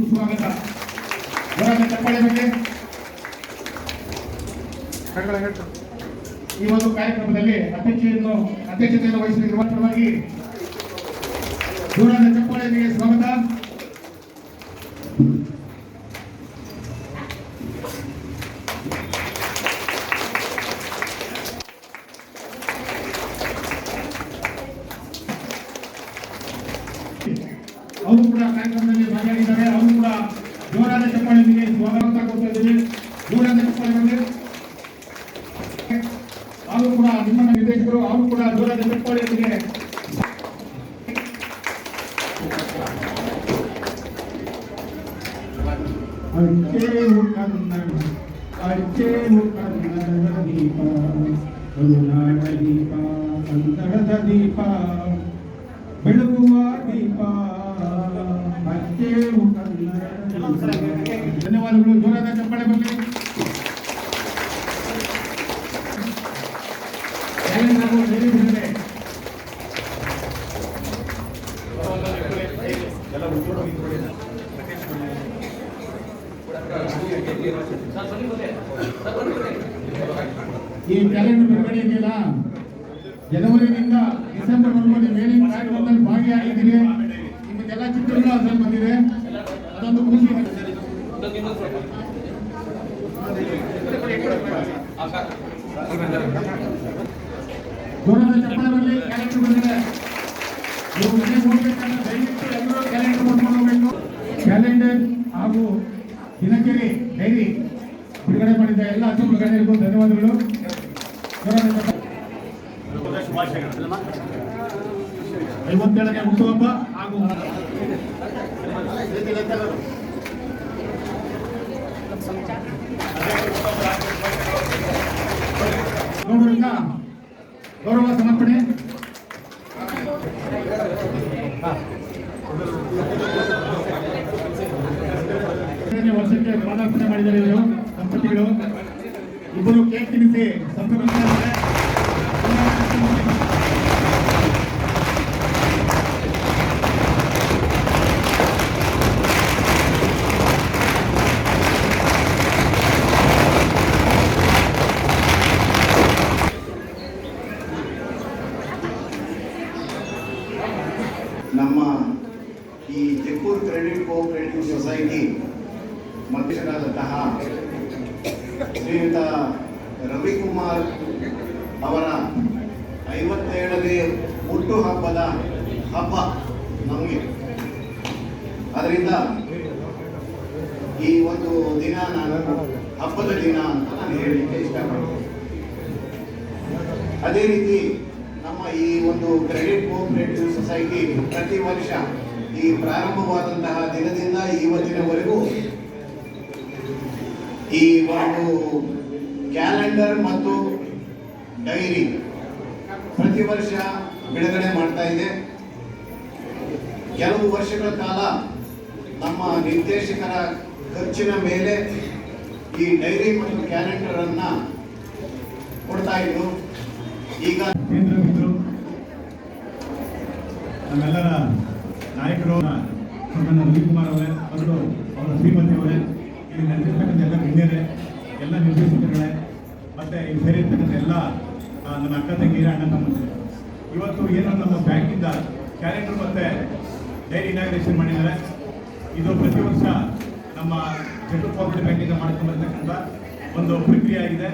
ಸುಸ್ವಾಗತ. ಬಗ್ಗೆ ಈ ಒಂದು ಕಾರ್ಯಕ್ರಮದಲ್ಲಿ ಅಧ್ಯಕ್ಷತೆಯನ್ನು ಅಧ್ಯಕ್ಷತೆಯನ್ನು ವಹಿಸಿರುವ ಚಪ್ಪಾಳೆಗೆ ಸ್ವಾಗತ. ಅವರು ಕೂಡ ಕಾರ್ಯಕ್ರಮದಲ್ಲಿ ಭಾಗಿಯಾಗಿದ್ದಾರೆ. ಅವರು ಕೂಡ ಜೋರಾದ ಚಪ್ಪಾಳೆಯೊಂದಿಗೆ ಸ್ವಾಗತ ಕೊಡ್ತಾ ಇದ್ದೀವಿ ಜೋರಾದ ಚಪ್ಪಾಳೆ ಬಗ್ಗೆ ಅವರು ಕೂಡ ನಿಮ್ಮ ನಿರ್ದೇಶಕರು ಅವರು ಕೂಡ ಜೋರಾದ ಚಪ್ಪಾಳೆಯೊಂದಿಗೆ. ಅಚ್ಚೇವು ದೀಪ, ಬೆಳಗುವ ದೀಪ. ಅಚ್ಚೇವು ಕನ್ನಡ ಧನ್ಯವಾದಗಳು. ಜೋರಾದ ಚಪ್ಪಾಳೆ ಬರಲಿ ಈ ಕ್ಯಾಲೆಂಡರ್ ಬಿಡುಗಡೆ ಇದೆಯಲ್ಲ? ಜನವರಿನಿಂದ ಡಿಸೆಂಬರ್ ವರೆಗೂ ಮೇಲಿನ ಕಾರ್ಯಕ್ರಮದಲ್ಲಿ ಭಾಗಿಯಾಗಿದ್ದೀರಿ. ನಿಮಗೆಲ್ಲ ಚಿತ್ರಗಳು ಬಂದಿದೆ. ಅದೊಂದು ಖುಷಿ ದೂರದ ಚಪ್ಪಳ ಬರಲಿ ಕ್ಯಾಲೆಂಡರ್ ಬಂದಿದೆ. ನೀವು ಮನೆಗೆ ಹೋಗ್ಬೇಕಂದ್ರೆ ದಯವಿಟ್ಟು ಎಲ್ಲರೂ ಕ್ಯಾಲೆಂಡರ್ ಹೋಗ್ಬೇಕು ಕ್ಯಾಲೆಂಡರ್ ಹಾಗೂ ದಿನಚರಿ ಡೈರಿ ಬಿಡುಗಡೆ ಮಾಡಿದ ಎಲ್ಲ ಹಸಿರು ಗಣ್ಯರಿಗೂ ಧನ್ಯವಾದಗಳು. ಐವತ್ತೇಳನೇ ಹುಟ್ಟುಹಬ್ಬ ಹಾಗೂ ಗೌರವರಿಂದ ಗೌರವ ಸಮರ್ಪಣೆ. ವರ್ಷಕ್ಕೆ ಪಾದಾರ್ಪಣೆ ಮಾಡಿದ್ದಾರೆ ಇವರು ದಂಪತಿಗಳು. ಇಬ್ಬರು ಕೇಕ್ ತಿನ್ನಿಸಿ ಸಂಭ್ರಮಿಸಿದ್ದಾರೆ ನಮ್ಮ ಈ ತೆಕ್ಕೂರ್ ಕ್ರೆಡಿಟ್ ಕೋಆಪರೇಟಿವ್ ಸೊಸೈಟಿ ಮಧ್ಯರಾದಂತಹ ಶ್ರೀಯುತ ರವಿಕುಮಾರ್ ಅವರ ಐವತ್ತೇಳನೇ ಹುಟ್ಟುಹಬ್ಬದ ಹಬ್ಬ ನಮಗೆ. ಅದರಿಂದ ಈ ಒಂದು ದಿನ ನಾನು ಹಬ್ಬದ ದಿನ ಅಂತ ನಾನು ಹೇಳಲಿಕ್ಕೆ ಇಷ್ಟಪಡ್ತೀನಿ. ಅದೇ ರೀತಿ ನಮ್ಮ ಈ ಒಂದು ಕ್ರೆಡಿಟ್ ಕೋಆಪರೇಟಿವ್ ಸೊಸೈಟಿ ಪ್ರತಿ ವರ್ಷ ಈ ಪ್ರಾರಂಭವಾದಂತಹ ದಿನದಿಂದ ಇವತ್ತಿನವರೆಗೂ ಈ ಒಂದು ಕ್ಯಾಲೆಂಡರ್ ಮತ್ತು ಡೈರಿ ಪ್ರತಿ ವರ್ಷ ಬಿಡುಗಡೆ ಮಾಡ್ತಾ ಇದೆ. ಕೆಲವು ವರ್ಷಗಳ ಕಾಲ ನಮ್ಮ ನಿರ್ದೇಶಕರ ಖರ್ಚಿನ ಮೇಲೆ ಈ ಡೈರಿ ಮತ್ತು ಕ್ಯಾಲೆಂಡರ್ ಅನ್ನ ಕೊಡ್ತಾ ಇದ್ರು. ಈಗ ನಮ್ಮೆಲ್ಲರ ನಾಯಕರು ನನ್ನ ರವಿಕುಮಾರ್ ಅವರೇ, ಮತ್ತು ಅವರ ಶ್ರೀಮತಿ ಅವರೇ, ಇಲ್ಲಿ ನಡೆಸಿರ್ತಕ್ಕಂಥ ಎಲ್ಲ ಗಣ್ಯರೇ, ಎಲ್ಲ ನಿರ್ದೇಶಕರುಗಳೇ, ಮತ್ತು ಇಲ್ಲಿ ಸೇರಿರ್ತಕ್ಕಂಥ ಎಲ್ಲ ನನ್ನ ಅಕ್ಕ ತಂಗಿರ ಅಣ್ಣ ತಮ್ಮಂದಿರು. ಇವತ್ತು ಏನೋ ನಮ್ಮ ಬ್ಯಾಂಕಿಂದ ಕ್ಯಾಲೆಂಡರ್ ಮತ್ತು ಡೈರಿ ಇನಾಗ್ರೇಷನ್ ಮಾಡಿದ್ದಾರೆ. ಇದು ಪ್ರತಿ ವರ್ಷ ನಮ್ಮ ಸೆಂಟ್ರಲ್ ಕೋಆಪರೇಟಿವ್ ಬ್ಯಾಂಕಿಂದ ಮಾಡ್ಕೊಂಡ್ಬರ್ತಕ್ಕಂಥ ಒಂದು ಪ್ರಕ್ರಿಯೆ ಆಗಿದೆ.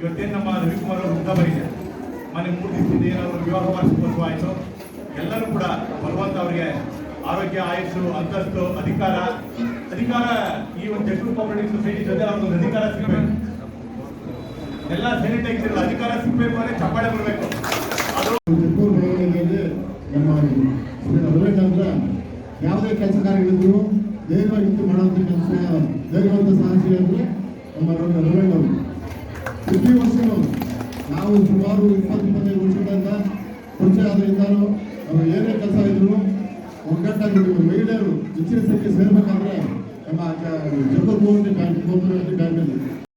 ಇವತ್ತೇನು ನಮ್ಮ ರವಿಕುಮಾರ್ ಅವರು ಹುಟ್ಟಹಬ್ಬ ಇದೆ. ಮನೆ ಮೂರು ದಿವಸದಿಂದ ಏನಾದರೂ ವಿವಾಹ ವಾರ್ಷಿಕೋತ್ಸವ ಆಯಿತು. ಎಲ್ಲರೂ ಕೂಡ ಭಗವಂತ ಅವರಿಗೆ ಆರೋಗ್ಯ, ಆಯಸ್ಸು, ಅಂತಸ್ತು, ಅಧಿಕಾರ. ಅಧಿಕಾರ ಈ ಒಂದು ಜಗತ್ತು ಕೋಆಪರೇಟಿವ್ ಸೊಸೈಟಿ ಜೊತೆ ಅವ್ರಿಗೊಂದು ಅಧಿಕಾರ ಸಿಗಬೇಕು. ಎಲ್ಲ ಸ್ಯಾನಿಟೈಸ್ ಅಧಿಕಾರ ಸಿಗಬೇಕು ಅಂದ್ರೆ ಚಪ್ಪಾಳೆ ಬರಬೇಕು ಅದು ಚಿಕ್ಕೂರು ಬೆಳವಣಿಗೆಯಲ್ಲಿ ನಮ್ಮ ರವಿನಂದ್ರ ಯಾವುದೇ ಕೆಲಸ ಕಾರ್ಯಗಳಿದ್ರು ಧೈರ್ಯವಾಗಿ ಮಾಡುವಂಥ ಕೆಲಸ, ಧೈರ್ಯವಂತ ಸಾಹಸಿ ಅಂದರೆ ನಮ್ಮ ರವಿಯಣ್ಣವರು ಪ್ರತಿ ವರ್ಷವೂ ನಾವು ಸುಮಾರು ಇಪ್ಪತ್ತು, ಇಪ್ಪತ್ತೈದು ವರ್ಷಗಳಿಂದ ಪರಿಚಯ ಆದ್ರಿಂದಲೂ ಅವರು ಏನೇ ಕೆಲಸ ಇದ್ರು ಒಗ್ಗಟ್ಟಾಗಿ ಮಹಿಳೆಯರು ಹೆಚ್ಚಿನ ಸಂಖ್ಯೆ ಸೇರ್ಬೇಕಾದ್ರೆ ನಮ್ಮ ಜಬ್ಬರ್ ಕೋರ್ಟ್ ಬ್ಯಾಂಕ್ ಕೋಪರೇಟಿವ್ ಬ್ಯಾಂಕಲ್ಲಿ